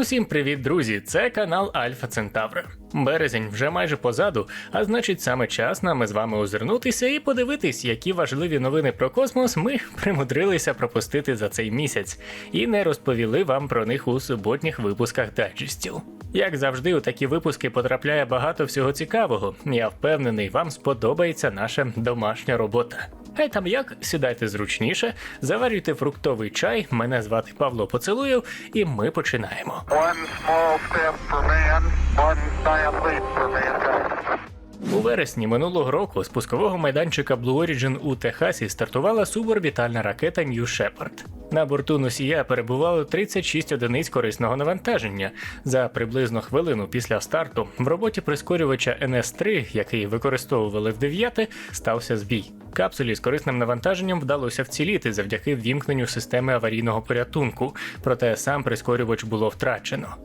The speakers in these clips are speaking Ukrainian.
Усім привіт, друзі! Це канал Альфа Центавра. Березень вже майже позаду, а значить саме час нам з вами озирнутися і подивитись, які важливі новини про космос ми примудрилися пропустити за цей місяць, і не розповіли вам про них у суботніх випусках дайджестів. Як завжди, у такі випуски потрапляє багато всього цікавого. Я впевнений, вам сподобається наша домашня робота. Хай там як, сідайте зручніше, заварюйте фруктовий чай. Мене звати Павло Поцелуєв, і ми починаємо. Man. У вересні минулого року з пускового майданчика Blue Origin у Техасі стартувала суборбітальна ракета New Shepard. На борту носія перебувало 36 одиниць корисного навантаження. За приблизно хвилину після старту в роботі прискорювача НС-3, який використовували в 9, стався збій. Капсулі з корисним навантаженням вдалося вціліти завдяки ввімкненню системи аварійного порятунку, проте сам прискорювач було втрачено.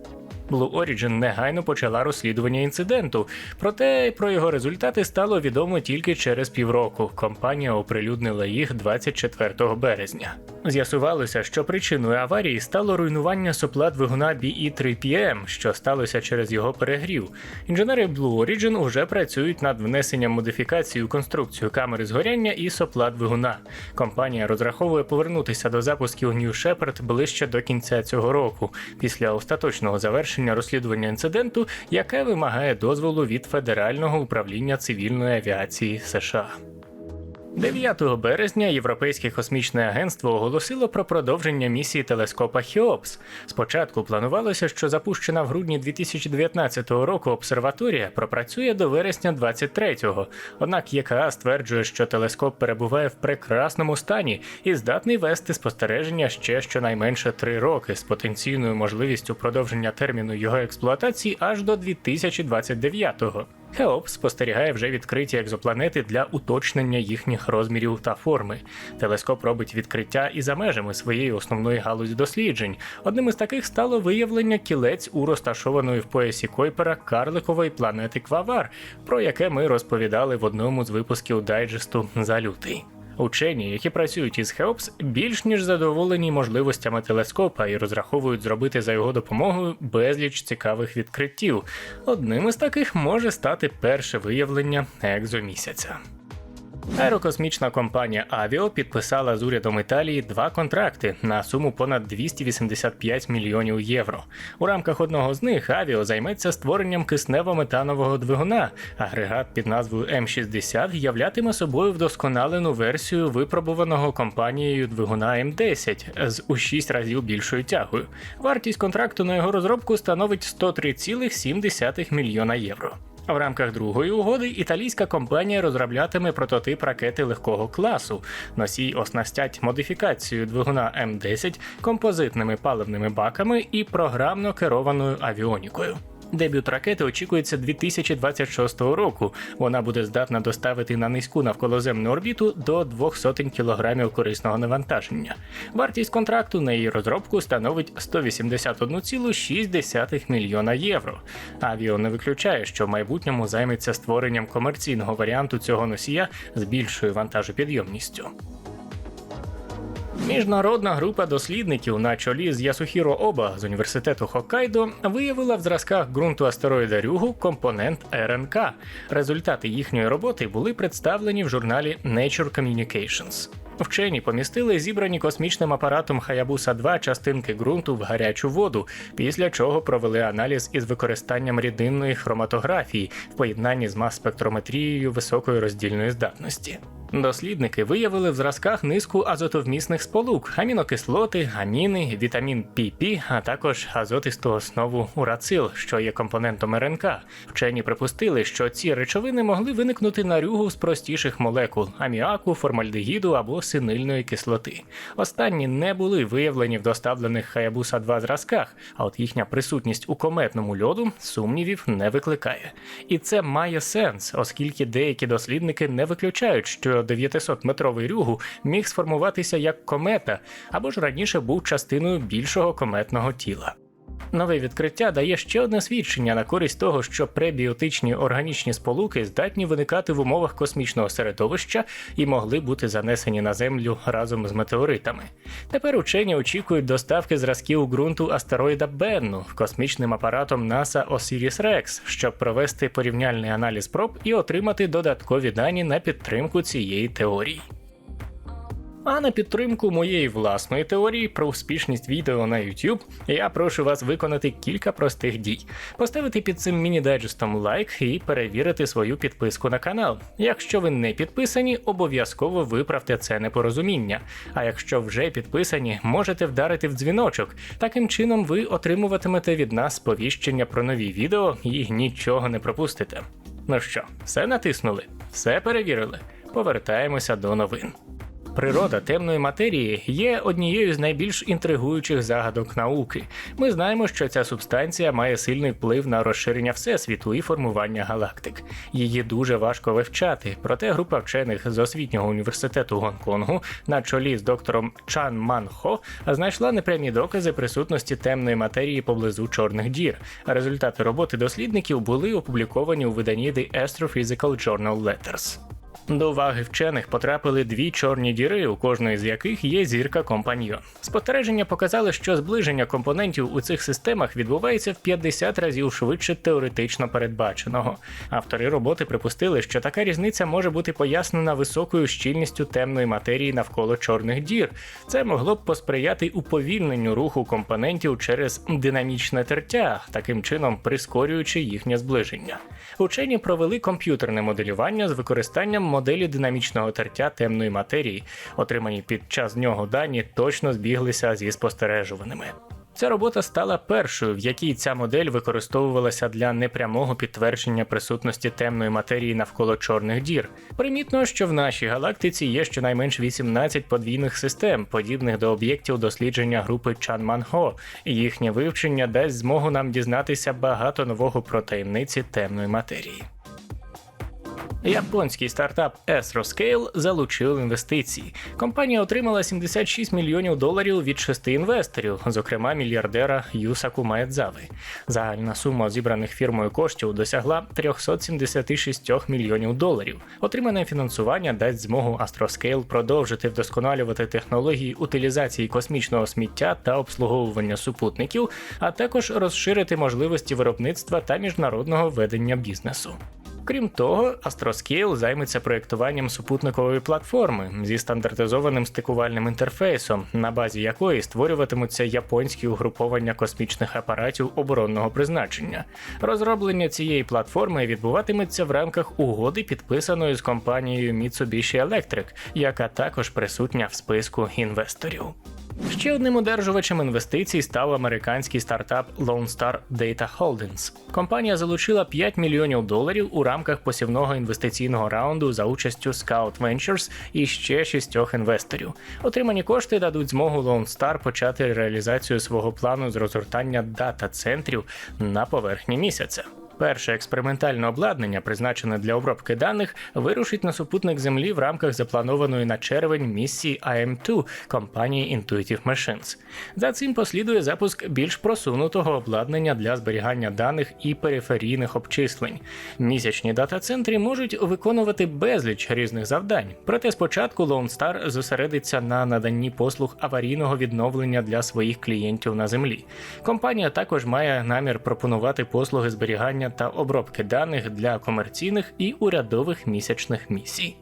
Blue Origin негайно почала розслідування інциденту, проте про його результати стало відомо тільки через півроку. Компанія оприлюднила їх 24 березня. З'ясувалося, що причиною аварії стало руйнування сопла двигуна BE-3PM, що сталося через його перегрів. Інженери Blue Origin уже працюють над внесенням модифікацій у конструкцію камери згоряння і сопла двигуна. Компанія розраховує повернутися до запусків New Shepard ближче до кінця цього року, після остаточного завершення розслідування інциденту, яке вимагає дозволу від Федерального управління цивільної авіації США. 9 березня Європейське космічне агентство оголосило про продовження місії телескопа Хіопс. Спочатку планувалося, що запущена в грудні 2019 року обсерваторія пропрацює до вересня 23-го. Однак ЄКА стверджує, що телескоп перебуває в прекрасному стані і здатний вести спостереження ще щонайменше три роки з потенційною можливістю продовження терміну його експлуатації аж до 2029-го. Хеоп спостерігає вже відкриті екзопланети для уточнення їхніх розмірів та форми. Телескоп робить відкриття і за межами своєї основної галузі досліджень. Одним із таких стало виявлення кілець у розташованої в поясі Койпера карликової планети Квавар, про яке ми розповідали в одному з випусків дайджесту за лютий. Учені, які працюють із Хеопс, більш ніж задоволені можливостями телескопа і розраховують зробити за його допомогою безліч цікавих відкриттів. Одним із таких може стати перше виявлення екзомісяця. Аерокосмічна компанія Авіо підписала з урядом Італії два контракти на суму понад 285 мільйонів євро. У рамках одного з них Авіо займеться створенням киснево-метанового двигуна. Агрегат під назвою М60 являтиме собою вдосконалену версію випробуваного компанією двигуна М10 з у 6 разів більшою тягою. Вартість контракту на його розробку становить 103,7 мільйона євро. В рамках другої угоди італійська компанія розроблятиме прототип ракети легкого класу. Носій оснастять модифікацією двигуна М10 композитними паливними баками і програмно керованою авіонікою. Дебют ракети очікується 2026 року. Вона буде здатна доставити на низьку навколоземну орбіту до 200 кг корисного навантаження. Вартість контракту на її розробку становить 181,6 мільйона євро. Авіо не виключає, що в майбутньому займеться створенням комерційного варіанту цього носія з більшою вантажопідйомністю. Міжнародна група дослідників на чолі з Ясухіро Оба з університету Хоккайдо виявила в зразках ґрунту астероїда Рюгу компонент РНК. Результати їхньої роботи були представлені в журналі Nature Communications. Вчені помістили зібрані космічним апаратом Хаябуса 2 частинки ґрунту в гарячу воду, після чого провели аналіз із використанням рідинної хроматографії в поєднанні з мас-спектрометрією високої роздільної здатності. Дослідники виявили в зразках низку азотовмісних сполук, амінокислоти, аміни, вітамін ПП, а також азотисту основу урацил, що є компонентом РНК. Вчені припустили, що ці речовини могли виникнути на рюгу з простіших молекул аміаку, формальдегіду або синильної кислоти. Останні не були виявлені в доставлених Хаябуса 2 зразках, а от їхня присутність у кометному льоду сумнівів не викликає. І це має сенс, оскільки деякі дослідники не виключають, що 900-метровий рюгу міг сформуватися як комета, або ж раніше був частиною більшого кометного тіла. Нове відкриття дає ще одне свідчення на користь того, що пребіотичні органічні сполуки здатні виникати в умовах космічного середовища і могли бути занесені на Землю разом з метеоритами. Тепер учені очікують доставки зразків ґрунту астероїда Бенну космічним апаратом NASA Osiris-Rex, щоб провести порівняльний аналіз проб і отримати додаткові дані на підтримку цієї теорії. А на підтримку моєї власної теорії про успішність відео на YouTube я прошу вас виконати кілька простих дій: поставити під цим міні-дайджестом лайк і перевірити свою підписку на канал. Якщо ви не підписані, обов'язково виправте це непорозуміння. А якщо вже підписані, можете вдарити в дзвіночок. Таким чином ви отримуватимете від нас сповіщення про нові відео і нічого не пропустите. Ну що, все натиснули, все перевірили. Повертаємося до новин. Природа темної матерії є однією з найбільш інтригуючих загадок науки. Ми знаємо, що ця субстанція має сильний вплив на розширення всесвіту і формування галактик. Її дуже важко вивчати, проте група вчених з освітнього університету Гонконгу на чолі з доктором Чан Ман Хо знайшла непрямі докази присутності темної матерії поблизу чорних дір. Результати роботи дослідників були опубліковані у виданні The Astrophysical Journal Letters. До уваги вчених потрапили дві чорні діри, у кожної з яких є зірка компаньйон. Спостереження показали, що зближення компонентів у цих системах відбувається в 50 разів швидше теоретично передбаченого. Автори роботи припустили, що така різниця може бути пояснена високою щільністю темної матерії навколо чорних дір. Це могло б посприяти уповільненню руху компонентів через динамічне тертя, таким чином прискорюючи їхнє зближення. Учені провели комп'ютерне моделювання з використанням моделі динамічного тертя темної матерії. Отримані під час нього дані точно збіглися зі спостережуваними. Ця робота стала першою, в якій ця модель використовувалася для непрямого підтвердження присутності темної матерії навколо чорних дір. Примітно, що в нашій галактиці є щонайменш 18 подвійних систем, подібних до об'єктів дослідження групи Чан-Манхо, і їхнє вивчення дасть змогу нам дізнатися багато нового про таємниці темної матерії. Японський стартап Astroscale залучив інвестиції. Компанія отримала 76 мільйонів доларів від шести інвесторів, зокрема мільярдера Юсаку Маедзави. Загальна сума зібраних фірмою коштів досягла 376 мільйонів доларів. Отримане фінансування дасть змогу Astroscale продовжити вдосконалювати технології утилізації космічного сміття та обслуговування супутників, а також розширити можливості виробництва та міжнародного ведення бізнесу. Крім того, Astroscale займеться проєктуванням супутникової платформи зі стандартизованим стикувальним інтерфейсом, на базі якої створюватимуться японські угруповання космічних апаратів оборонного призначення. Розроблення цієї платформи відбуватиметься в рамках угоди, підписаної з компанією Mitsubishi Electric, яка також присутня в списку інвесторів. Ще одним одержувачем інвестицій став американський стартап Lone Star Data Holdings. Компанія залучила 5 мільйонів доларів у рамках посівного інвестиційного раунду за участю Scout Ventures і ще шістьох інвесторів. Отримані кошти дадуть змогу Lone Star почати реалізацію свого плану з розгортання дата-центрів на поверхні місяця. Перше експериментальне обладнання, призначене для обробки даних, вирушить на супутник Землі в рамках запланованої на червень місії IM-2 компанії Intuitive Machines. За цим послідує запуск більш просунутого обладнання для зберігання даних і периферійних обчислень. Місячні дата-центри можуть виконувати безліч різних завдань. Проте спочатку Lone Star зосередиться на наданні послуг аварійного відновлення для своїх клієнтів на землі. Компанія також має намір пропонувати послуги зберігання та обробки даних для комерційних і урядових місячних місій.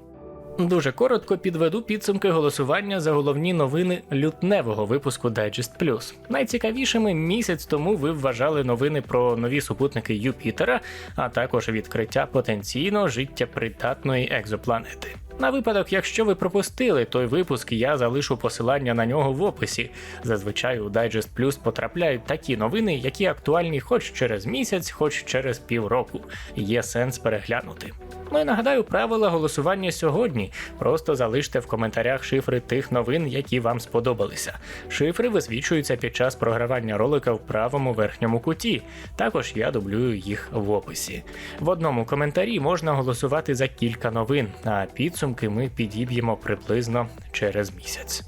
Дуже коротко підведу підсумки голосування за головні новини лютневого випуску Digest Plus. Найцікавішими місяць тому ви вважали новини про нові супутники Юпітера, а також відкриття потенційно життєпридатної екзопланети. На випадок, якщо ви пропустили той випуск, я залишу посилання на нього в описі. Зазвичай у Digest Plus потрапляють такі новини, які актуальні хоч через місяць, хоч через півроку. Є сенс переглянути. Ну і нагадаю правила голосування сьогодні. Просто залиште в коментарях шифри тих новин, які вам сподобалися. Шифри висвічуються під час програвання ролика в правому верхньому куті. Також я дублюю їх в описі. В одному коментарі можна голосувати за кілька новин, а підсумки ми підіб'ємо приблизно через місяць.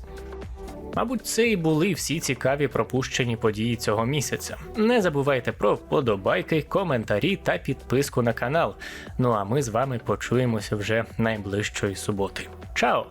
Мабуть, це і були всі цікаві пропущені події цього місяця. Не забувайте про вподобайки, коментарі та підписку на канал. Ну а ми з вами почуємося вже найближчої суботи. Чао!